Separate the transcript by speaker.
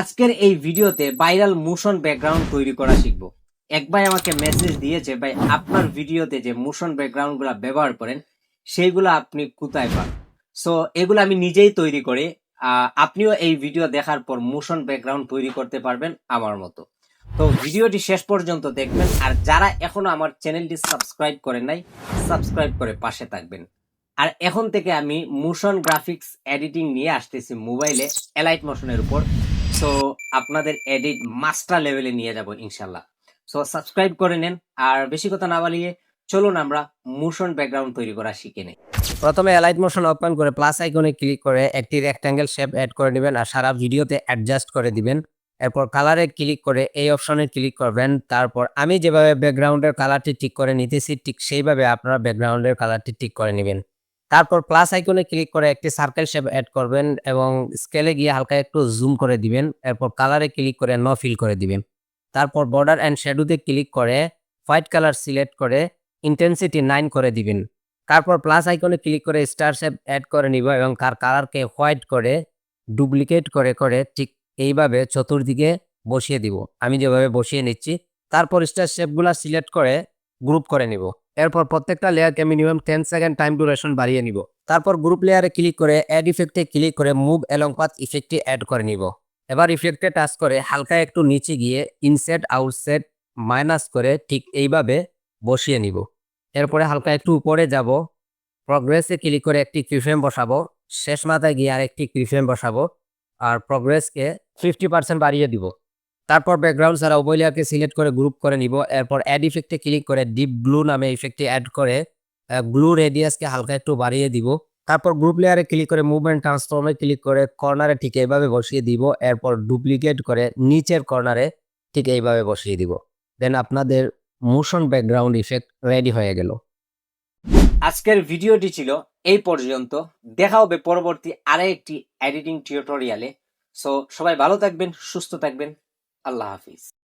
Speaker 1: আজকের এই ভিডিওতে ভাইরাল মোশন ব্যাকগ্রাউন্ড তৈরি করা শিখব। এক ভাই আমাকে মেসেজ দিয়েছে, ভাই, আপনার ভিডিওতে যে মোশন ব্যাকগ্রাউন্ডগুলা ব্যবহার করেন, সেইগুলো আপনি কোথায় পান? সো এগুলো আমি নিজেই তৈরি করি। আপনিও এই ভিডিও দেখার পর মোশন ব্যাকগ্রাউন্ড তৈরি করতে পারবেন আমার মতো। তো ভিডিওটি শেষ পর্যন্ত দেখবেন, আর যারা এখনও আমার চ্যানেলটি সাবস্ক্রাইব করেন নাই, সাবস্ক্রাইব করে পাশে থাকবেন। আর এখন থেকে আমি মোশন গ্রাফিক্স এডিটিং নিয়ে আসতেছি মোবাইলে এলাইট মোশনের উপর। সো আপনাদের এডিট মাস্টার লেভেলে নিয়ে যাব ইনশাল্লাহ সো সাবস্ক্রাইব করে নেন, আর বেশি কথা না বালিয়ে চলুন আমরা মোশন ব্যাকগ্রাউন্ড তৈরি করা শিখে নেই।
Speaker 2: প্রথমে এলাইট মোশন ওপেন করে প্লাস আইকনে ক্লিক করে একটি রেক্ট্যাঙ্গেল শেপ অ্যাড করে নেবেন, আর সারা ভিডিওতে অ্যাডজাস্ট করে দিবেন। এরপর কালারে ক্লিক করে এই অপশনে ক্লিক করবেন, তারপর আমি যেভাবে ব্যাকগ্রাউন্ডের কালারটি ঠিক করে নিতেছি, ঠিক সেইভাবে আপনারা ব্যাকগ্রাউন্ডের কালারটি ঠিক করে নেবেন। তারপর প্লাস আইকনে ক্লিক করে একটি সার্কেল শেপ অ্যাড করবেন এবং স্কেলে গিয়ে হালকা একটু জুম করে দিবেন। এরপর কালারে ক্লিক করে ন ফিল করে দিবেন। তারপর বর্ডার অ্যান্ড শ্যাডোতে ক্লিক করে হোয়াইট কালার সিলেক্ট করে ইন্টেন্সিটি নাইন করে দিবেন। তারপর প্লাস আইকনে ক্লিক করে স্টার শেপ অ্যাড করে নিব এবং তার কালারকে হোয়াইট করে ডুপ্লিকেট করে করে ঠিক এইভাবে চতুর্দিকে বসিয়ে দিব। আমি যেভাবে বসিয়ে নিচ্ছি, তারপর স্টার শেপগুলো সিলেক্ট করে গ্রুপ করে নিব। এরপর প্রত্যেকটা লেয়ারকে minimum ten second time duration বাড়িয়ে নিব। তারপর গ্রুপ লেয়ারে ক্লিক করে অ্যাড ইফেক্টে ক্লিক করে মুভ পাথ ইফেক্টটি অ্যাড করে নিব। এবার ইফেক্টে টাচ করে হালকা একটু নিচে গিয়ে ইনসেট আউটসেট মাইনাস করে ঠিক এইভাবে বসিয়ে নিব। এরপরে হালকা একটু উপরে যাব। প্রগ্রেসে ক্লিক করে একটি কিফ্রেম বসাবো। শেষ মাথায় গিয়ে আরেকটি কিফ্রেম বসাবো। আর প্রগ্রেসকে ফিফটি পার্সেন্ট বাড়িয়ে দিব। তারপর ব্যাকগ্রাউন্ড ছাড়া উভয় লেয়ারকে সিলেক্ট করে গ্রুপ করে নিব। এরপর অ্যাড ইফেক্টে ক্লিক করে ডিপ ব্লু নামে ইফেক্টটি অ্যাড করে ব্লু রেডিয়াসকে হালকা একটু বাড়িয়ে দিব। তারপর গ্রুপ লেয়ারে ক্লিক করে মুভমেন্ট ট্রান্সফর্মে ক্লিক করে কর্নারে ঠিক এইভাবে বসিয়ে দিব। এরপর ডুপ্লিকেট করে নিচের কর্নারে ঠিক এইভাবে বসিয়ে দিব। দেন আপনাদের মোশন ব্যাকগ্রাউন্ড ইফেক্ট রেডি হয়ে গেল।
Speaker 1: আজকের ভিডিওটি ছিল এই পর্যন্ত। দেখা হবে পরবর্তী আরেকটি এডিটিং টিউটোরিয়ালে সো সবাই ভালো থাকবেন, সুস্থ থাকবেন। aláveis.